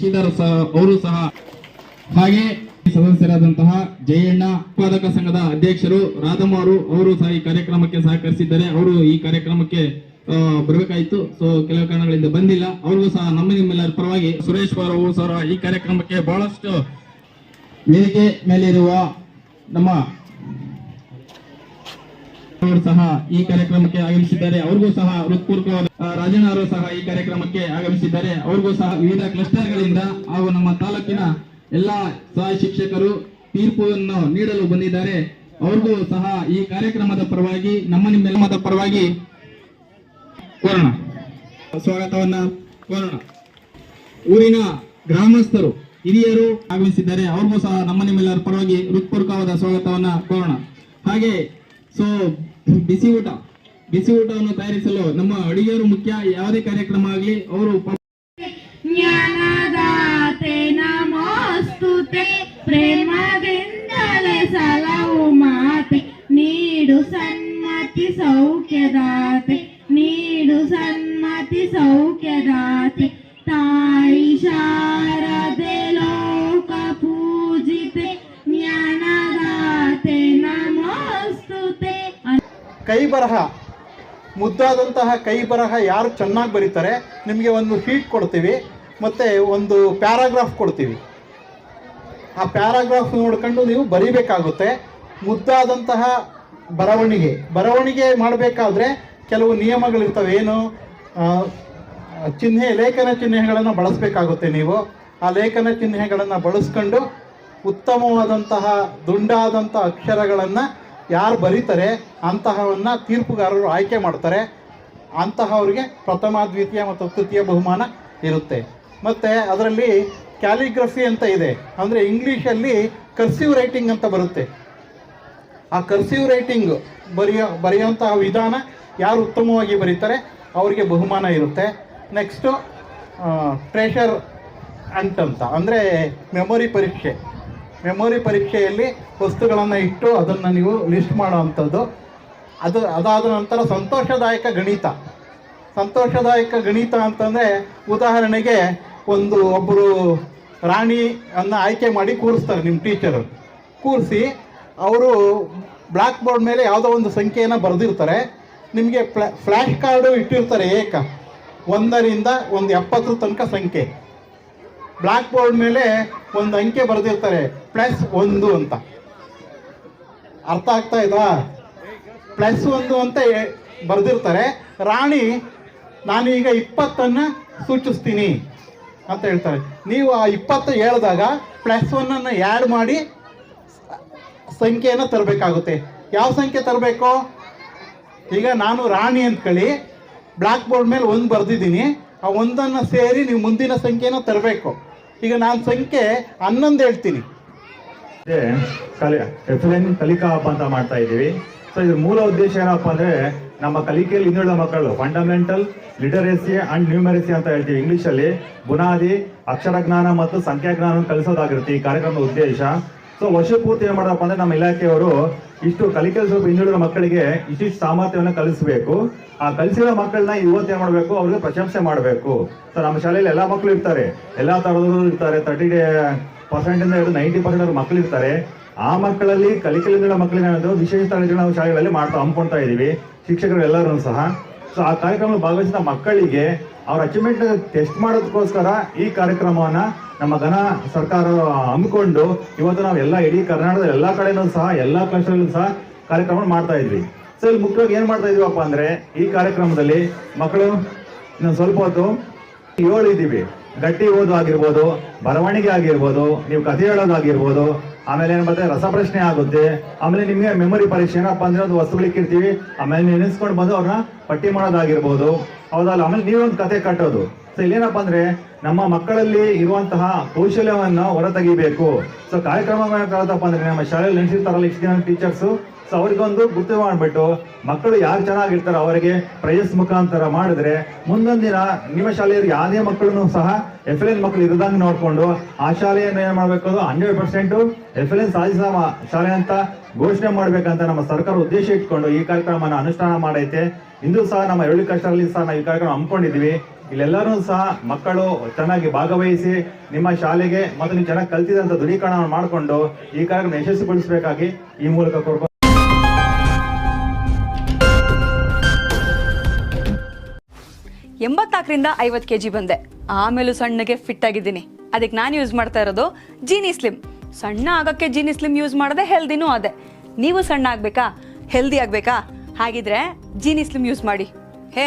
ಶ್ರೀಧರ್ ಸಹ, ಅವರು ಸಹ ಹಾಗೆ ಸದಸ್ಯರಾದಂತಹ ಜಯಣ್ಣ ಉತ್ಪಾದಕ ಸಂಘದ ಅಧ್ಯಕ್ಷರು ರಾಧಮ್ಮ ಅವರು ಸಹ ಈ ಕಾರ್ಯಕ್ರಮಕ್ಕೆ ಸಹಕರಿಸಿದ್ದಾರೆ. ಅವರು ಈ ಕಾರ್ಯಕ್ರಮಕ್ಕೆ ಬರಬೇಕಾಯ್ತು. ಸೊ ಕೆಲವು ಕಾರಣಗಳಿಂದ ಬಂದಿಲ್ಲ. ಅವ್ರಿಗೂ ಸಹ ನಮ್ಮ ನಿಮ್ಮೆಲ್ಲರ ಪರವಾಗಿ ಸುರೇಶ್ ಅವರು ಸಹ ಈ ಕಾರ್ಯಕ್ರಮಕ್ಕೆ ಬಹಳಷ್ಟು ವೇದಿಕೆ ಮೇಲಿರುವ ನಮ್ಮ ಸಹ ಈ ಕಾರ್ಯಕ್ರಮಕ್ಕೆ ಆಗಮಿಸಿದ್ದಾರೆ. ಅವ್ರಿಗೂ ಸಹ ಹೃತ್ಪೂರ್ವಕವಾದ ರಾಜಣ್ಣ ಅವರು ಸಹ ಈ ಕಾರ್ಯಕ್ರಮಕ್ಕೆ ಆಗಮಿಸಿದ್ದಾರೆ. ಅವ್ರಿಗೂ ಸಹ ವಿವಿಧ ಕ್ಲಸ್ಟರ್ಗಳಿಂದ ಹಾಗೂ ನಮ್ಮ ತಾಲೂಕಿನ ಎಲ್ಲಾ ಸಹ ಶಿಕ್ಷಕರು ತೀರ್ಪನ್ನು ನೀಡಲು ಬಂದಿದ್ದಾರೆ. ಅವ್ರಿಗೂ ಸಹ ಈ ಕಾರ್ಯಕ್ರಮದ ಪರವಾಗಿ, ನಮ್ಮ ನಿಮ್ಮೆಲ್ಲಮದ ಪರವಾಗಿ ಕೋರೋಣ. ಸ್ವಾಗತವನ್ನ ಕೋರೋಣ. ಊರಿನ ಗ್ರಾಮಸ್ಥರು, ಹಿರಿಯರು ಆಗಮಿಸಿದ್ದಾರೆ. ಅವ್ರಿಗೂ ಸಹ ನಮ್ಮ ನಿಮ್ಮೆಲ್ಲರ ಪರವಾಗಿ ಹೃತ್ಪೂರ್ವಕವಾದ ಸ್ವಾಗತವನ್ನ ಕೋರೋಣ. ಹಾಗೆ ಸೊ ಬಿಸಿ ಊಟ. ಬಿಸಿ ಊಟವನ್ನು ತಯಾರಿಸಲು ನಮ್ಮ ಅಡಿಗೆಯವರು ಮುಖ್ಯ. ಯಾವುದೇ ಕಾರ್ಯಕ್ರಮ ಆಗಲಿ ಅವರು ಜ್ಞಾನದಾತೆ ನಮೋಸ್ತುತೆ. ಪ್ರೇಮದಿಂದಲೇ ಸಲವು ಮಾತೆ. ನೀಡು ಸನ್ಮತಿ ಸೌಖ್ಯದಾತೆ. ನೀಡು ಸನ್ಮತಿ ಸೌಖ್ಯದಾತೆ. ತಾಯಿ ಶಾರದೆ ಲೋಕ ಪೂಜಿತೆ. ಜ್ಞಾನದಾತೆ ನಮೋಸ್ತುತೆ. ಕೈ ಬರಹ. ಮುದ್ದಾದಂತಹ ಕೈ ಬರಹ ಯಾರು ಚೆನ್ನಾಗಿ ಬರೀತಾರೆ, ನಿಮಗೆ ಒಂದು ಶೀಟ್ ಕೊಡ್ತೀವಿ, ಮತ್ತು ಒಂದು ಪ್ಯಾರಾಗ್ರಾಫ್ ಕೊಡ್ತೀವಿ. ಆ ಪ್ಯಾರಾಗ್ರಾಫ್ ನೋಡ್ಕೊಂಡು ನೀವು ಬರೀಬೇಕಾಗುತ್ತೆ. ಮುದ್ದಾದಂತಹ ಬರವಣಿಗೆ ಬರವಣಿಗೆ ಮಾಡಬೇಕಾದ್ರೆ ಕೆಲವು ನಿಯಮಗಳಿರ್ತವೆ. ಏನು? ಚಿಹ್ನೆ, ಲೇಖನ ಚಿಹ್ನೆಗಳನ್ನು ಬಳಸಬೇಕಾಗುತ್ತೆ ನೀವು. ಆ ಲೇಖನ ಚಿಹ್ನೆಗಳನ್ನು ಬಳಸ್ಕೊಂಡು ಉತ್ತಮವಾದಂತಹ ದುಂಡಾದಂಥ ಅಕ್ಷರಗಳನ್ನು ಯಾರು ಬರೀತಾರೆ, ಅಂತಹವನ್ನ ತೀರ್ಪುಗಾರರು ಆಯ್ಕೆ ಮಾಡ್ತಾರೆ. ಅಂತಹವರಿಗೆ ಪ್ರಥಮ, ದ್ವಿತೀಯ ಮತ್ತು ತೃತೀಯ ಬಹುಮಾನ ಇರುತ್ತೆ. ಮತ್ತು ಅದರಲ್ಲಿ ಕ್ಯಾಲಿಗ್ರಫಿ ಅಂತ ಇದೆ. ಅಂದರೆ ಇಂಗ್ಲೀಷಲ್ಲಿ ಕರ್ಸಿವ್ ರೈಟಿಂಗ್ ಅಂತ ಬರುತ್ತೆ. ಆ ಕರ್ಸಿವ್ ರೈಟಿಂಗ್ ಬರೆಯೋ, ಬರೆಯುವಂತಹ ವಿಧಾನ ಯಾರು ಉತ್ತಮವಾಗಿ ಬರೀತಾರೆ, ಅವರಿಗೆ ಬಹುಮಾನ ಇರುತ್ತೆ. ನೆಕ್ಸ್ಟು ಟ್ರೆಷರ್ ಅಂತ. ಅಂದರೆ ಮೆಮೊರಿ ಪರೀಕ್ಷೆ. ಮೆಮೊರಿ ಪರೀಕ್ಷೆಯಲ್ಲಿ ವಸ್ತುಗಳನ್ನು ಇಟ್ಟು ಅದನ್ನು ನೀವು ಲಿಸ್ಟ್ ಮಾಡುವಂಥದ್ದು. ಅದು, ಅದಾದ ನಂತರ ಸಂತೋಷದಾಯಕ ಗಣಿತ. ಸಂತೋಷದಾಯಕ ಗಣಿತ ಅಂತಂದರೆ ಉದಾಹರಣೆಗೆ ಒಂದು ಒಬ್ಬರು ರಾಣಿಯನ್ನು ಆಯ್ಕೆ ಮಾಡಿ ಕೂರಿಸ್ತಾರೆ ನಿಮ್ಮ ಟೀಚರು ಕೂರಿಸಿ ಅವರು ಬ್ಲ್ಯಾಕ್ ಬೋರ್ಡ್ ಮೇಲೆ ಯಾವುದೋ ಒಂದು ಸಂಖ್ಯೆಯನ್ನು ಬರೆದಿರ್ತಾರೆ. ನಿಮಗೆ ಫ್ಲಾ ಫ್ಲ್ಯಾಶ್ ಕಾರ್ಡು ಇಟ್ಟಿರ್ತಾರೆ ಏಕ. ಒಂದರಿಂದ ಒಂದು ಎಪ್ಪತ್ತರ ತನಕ ಸಂಖ್ಯೆ. ಬ್ಲ್ಯಾಕ್ ಬೋರ್ಡ್ ಮೇಲೆ ಒಂದು ಅಂಕೆ ಬರೆದಿರ್ತಾರೆ ಪ್ಲಸ್ ಒಂದು ಅಂತ. ಅರ್ಥ ಆಗ್ತಾ ಇದಾ ಪ್ಲಸ್ ಒಂದು ಅಂತ ಬರೆದಿರ್ತಾರೆ. ರಾಣಿ, ನಾನು ಈಗ ಇಪ್ಪತ್ತನ್ನು ಸೂಚಿಸ್ತೀನಿ ಅಂತ ಹೇಳ್ತಾರೆ. ನೀವು ಆ ಇಪ್ಪತ್ತು ಹೇಳಿದಾಗ ಪ್ಲಸ್ ಒನ್ನನ್ನು ಆ್ಯಡ್ ಮಾಡಿ ಸಂಖ್ಯೆಯನ್ನು ತರಬೇಕಾಗುತ್ತೆ. ಯಾವ ಸಂಖ್ಯೆ ತರಬೇಕು? ಈಗ ನಾನು ರಾಣಿ ಅಂದ್ಕೊಳ್ಳಿ ಬ್ಲ್ಯಾಕ್ ಬೋರ್ಡ್ ಮೇಲೆ ಒಂದು ಬರೆದಿದ್ದೀನಿ. ಆ ಒಂದನ್ನು ಸೇರಿ ನೀವು ಮುಂದಿನ ಸಂಖ್ಯೆನ ತರಬೇಕು. ಈಗ ನಾನು ಸಂಖ್ಯೆ ಹನ್ನೊಂದು ಹೇಳ್ತೀನಿ. ಕಲಿ ಎಫ್ಎನ್ ಕಲಿಕಾ ಹಬ್ಬ ಅಂತ ಮಾಡ್ತಾ ಇದ್ದೀವಿ. ಸೊ ಇದ್ರ ಮೂಲ ಉದ್ದೇಶ ಏನಪ್ಪ ಅಂದ್ರೆ ನಮ್ಮ ಕಲಿಕೆಯಲ್ಲಿ ಹಿಂದುಳಿದ ಮಕ್ಕಳು ಫಂಡಮೆಂಟಲ್ ಲಿಟರೇಸಿ ಅಂಡ್ ನ್ಯೂಮರಸಿ ಅಂತ ಹೇಳ್ತೀವಿ ಇಂಗ್ಲಿಷ್ ಅಲ್ಲಿ ಬುನಾದಿ ಅಕ್ಷರ ಜ್ಞಾನ ಮತ್ತು ಸಂಖ್ಯಾ ಜ್ಞಾನ ಕಲಿಸೋದಾಗಿರುತ್ತೆ ಈ ಕಾರ್ಯಕ್ರಮದ ಉದ್ದೇಶ. ಸೊ ವರ್ಷ ಪೂರ್ತಿ ಏನ್ ಮಾಡೋದಪ್ಪ ಅಂದ್ರೆ ನಮ್ಮ ಇಲಾಖೆಯವರು ಇಷ್ಟು ಕಲಿಕೆ ಸ್ವಲ್ಪ ಹಿಂದುಳಿದ ಮಕ್ಕಳಿಗೆ ಇಷ್ಟಿಷ್ಟು ಸಾಮರ್ಥ್ಯವನ್ನು ಕಲಿಸಬೇಕು. ಆ ಕಲಿಸಿರೋ ಮಕ್ಕಳನ್ನ ಇವತ್ತು ಏನ್ ಮಾಡಬೇಕು, ಅವ್ರಿಗೆ ಪ್ರಶಂಸೆ ಮಾಡಬೇಕು. ಸೊ ನಮ್ಮ ಶಾಲೆಯಲ್ಲಿ ಎಲ್ಲಾ ಮಕ್ಕಳು ಇರ್ತಾರೆ. ಎಲ್ಲಾ ತರದವರು ಇರ್ತಾರೆ. ತರ್ಟಿ ಪರ್ಸೆಂಟ್ ಇಂದ ಹಿಡಿದು ನೈಂಟಿ ಪರ್ಸೆಂಟ್ ಮಕ್ಕಳು ಇರ್ತಾರೆ. ಆ ಮಕ್ಕಳಲ್ಲಿ ಕಲಿಕೆಲಿಂದ ಮಕ್ಕಳಿಗೆ ವಿಶೇಷ ತರಗತಿಗಳು ನಾವು ಶಾಲೆಗಳಲ್ಲಿ ಮಾಡ್ತಾ ಅಂದ್ಕೊಳ್ತಾ ಇದೀವಿ. ಶಿಕ್ಷಕರು ಎಲ್ಲರೂ ಸಹ. ಸೊ ಆ ಕಾರ್ಯಕ್ರಮ ಭಾಗವಹಿಸಿದ ಮಕ್ಕಳಿಗೆ ಅವ್ರ ಅಚೀವ್ಮೆಂಟ್ ಟೆಸ್ಟ್ ಮಾಡೋದಕ್ಕೋಸ್ಕರ ಈ ಕಾರ್ಯಕ್ರಮವನ್ನ ನಮ್ಮ ಘನ ಸರ್ಕಾರ ಹಮ್ಮಿಕೊಂಡು ಇವತ್ತು ನಾವು ಎಲ್ಲ ಇಡೀ ಕರ್ನಾಟಕದ ಎಲ್ಲಾ ಕಡೆನೂ ಸಹ, ಎಲ್ಲಾ ಕ್ಲಸ್ಟರ್ಲ್ಲೂ ಸಹ ಕಾರ್ಯಕ್ರಮ ಮಾಡ್ತಾ ಇದ್ವಿ. ಸೊ ಇಲ್ಲಿ ಮುಖ್ಯವಾಗಿ ಏನು ಮಾಡ್ತಾ ಇದೀವಪ್ಪ ಅಂದ್ರೆ, ಈ ಕಾರ್ಯಕ್ರಮದಲ್ಲಿ ಮಕ್ಕಳು ಇನ್ನೊಂದು ಸ್ವಲ್ಪ ಹೊತ್ತು ಏಳು ಇದ್ದೀವಿ. ಗಟ್ಟಿ ಓದು ಆಗಿರ್ಬೋದು, ಬರವಣಿಗೆ ಆಗಿರ್ಬೋದು, ನೀವು ಕಥೆ ಹೇಳೋದಾಗಿರ್ಬೋದು ಆಮೇಲೆ ಏನು ಬರ್ತದೆ, ರಸಪ್ರಶ್ನೆ ಆಗುತ್ತೆ. ಆಮೇಲೆ ನಿಮಗೆ ಮೆಮೊರಿ ಪರೀಕ್ಷೆ ಏನಪ್ಪ ಅಂದ್ರೆ ಒಂದು ವಸ್ತುಗಳಿಕ್ಕಿರ್ತೀವಿ ಆಮೇಲೆ ನೆನೆಸ್ಕೊಂಡು ಬಂದು ಅವ್ರನ್ನ ಪಟ್ಟಿ ಮಾಡೋದಾಗಿರ್ಬೋದು. ಹೌದಲ್ಲ? ಆಮೇಲೆ ನೀವೊಂದು ಕತೆ ಕಟ್ಟೋದು. ಸೊ ಇಲ್ಲೇನಪ್ಪ ಅಂದ್ರೆ ನಮ್ಮ ಮಕ್ಕಳಲ್ಲಿ ಇರುವಂತಹ ಕೌಶಲ್ಯವನ್ನು ಹೊರತೆಗಿಬೇಕು ಸೊ ಕಾರ್ಯಕ್ರಮ ಅಂದ್ರೆ ನಮ್ಮ ಶಾಲೆಯಲ್ಲಿ ನೆನೆಸಿರ್ತಾರಲ್ಲ ಇಷ್ಟು ಜನ ಟೀಚರ್ಸು ಸೊ ಅವ್ರಿಗೊಂದು ಗುರ್ತು ಮಾಡಿಬಿಟ್ಟು ಮಕ್ಕಳು ಯಾರು ಚೆನ್ನಾಗಿರ್ತಾರೋ ಅವರಿಗೆ ಪ್ರೈಸ್ ಮುಖಾಂತರ ಮಾಡಿದ್ರೆ ಮುಂದೊಂದು ನಿಮ್ಮ ಶಾಲೆಯಲ್ಲಿ ಯಾವುದೇ ಮಕ್ಕಳನ್ನು ಸಹ ಎಫ್ ಎಲ್ ಎನ್ ಮಕ್ಕಳು ಇರದಂಗೆ ನೋಡಿಕೊಂಡು ಆ ಶಾಲೆಯನ್ನು ಏನು ಮಾಡಬೇಕು ಹಂಡ್ರೆಡ್ ಪರ್ಸೆಂಟ್ ಎಫ್ ಎಲ್ ಶಾಲೆ ಅಂತ ಘೋಷಣೆ ಮಾಡ್ಬೇಕಂತ ನಮ್ಮ ಸರ್ಕಾರ ಉದ್ದೇಶ ಇಟ್ಕೊಂಡು ಈ ಕಾರ್ಯಕ್ರಮನ ಅನುಷ್ಠಾನ ಮಾಡೈತೆ. ಇಂದು ಸಹ ನಮ್ಮ ಎರಡು ಕಷ್ಟರಲ್ಲಿ ಸಹ ನಾವು ಈ ಕಾರ್ಯಕ್ರಮ ಹಮ್ಮಿಕೊಂಡಿದ್ವಿ ಇಲ್ಲೆಲ್ಲರೂ ಸಹ ಮಕ್ಕಳು ಚೆನ್ನಾಗಿ ಭಾಗವಹಿಸಿ ನಿಮ್ಮ ಶಾಲೆಗೆ ಮತ್ತು ನೀವು ಚೆನ್ನಾಗಿ ಕಲ್ತಿದಂಥ ದೃಢೀಕರಣವನ್ನು ಮಾಡಿಕೊಂಡು ಈ ಕಾರ್ಯಕ್ರಮ ಯಶಸ್ವಿಗೊಳಿಸಬೇಕಾಗಿ ಈ ಮೂಲಕ ಕೋರ್ಕೊ ಎಂಬತ್ನಾಲ್ಕರಿಂದ ಐವತ್ತು ಕೆ ಜಿ ಬಂದೆ. ಆಮೇಲೂ ಸಣ್ಣಗೆ ಫಿಟ್ ಆಗಿದ್ದೀನಿ. ಅದಕ್ಕೆ ನಾನು ಯೂಸ್ ಮಾಡ್ತಾ ಇರೋದು ಜೀನಿ ಸ್ಲಿಮ್ ಸಣ್ಣ ಆಗೋಕ್ಕೆ ಜೀನಿ ಸ್ಲಿಮ್ ಯೂಸ್ ಮಾಡಿದೆ ಹೆಲ್ದಿನೂ ಅದೇ. ನೀವು ಸಣ್ಣ ಆಗಬೇಕಾ? ಹೆಲ್ದಿ ಆಗಬೇಕಾ? ಹಾಗಿದ್ರೆ ಜೀನಿ ಸ್ಲಿಮ್ ಯೂಸ್ ಮಾಡಿ. ಹೇ